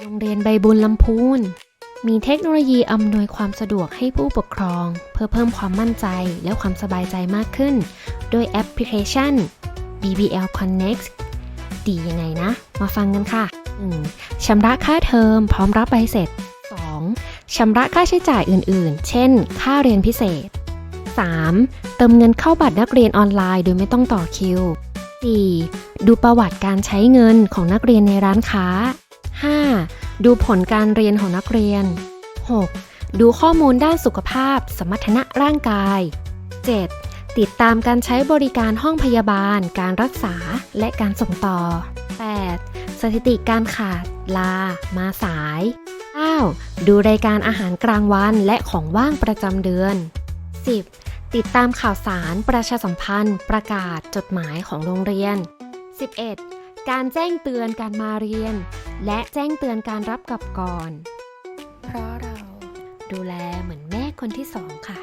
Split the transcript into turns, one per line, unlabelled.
โรงเรียนใบบุญลำพูน มีเทคโนโลยีอำนวยความสะดวกให้ผู้ปกครอง เพื่อเพิ่มความมั่นใจและความสบายใจมากขึ้น โดยแอปพลิเคชัน BBL Connect ดียังไงนะ มาฟังกันค่ะ 1. ชำระค่าเทอมพร้อมรับใบเสร็จ 2. ชำระค่าใช้จ่ายอื่นๆ เช่น ค่าเรียนพิเศษ 3. เติมเงินเข้าบัตรนักเรียนออนไลน์โดยไม่ต้องต่อคิว 4. ดูประวัติการใช้เงินของนักเรียนในร้านค้า ดูผลการเรียนของนักเรียน 6. ดูข้อมูลด้านสุขภาพ สมรรถนะร่างกาย 7. ติดตามการใช้บริการห้องพยาบาล การรักษา และการส่งต่อ 8. สถิติการขาด ลา มาสาย 9. ดูรายการอาหารกลางวันและของว่างประจำเดือน 10. ติดตามข่าวสาร ประชาสัมพันธ์ ประกาศ จดหมายของโรงเรียน 11. การแจ้งเตือนการมาเรียน และแจ้งเตือนการรับกลับก่อน เพราะเราดูแลเหมือนแม่คนที่สองค่ะ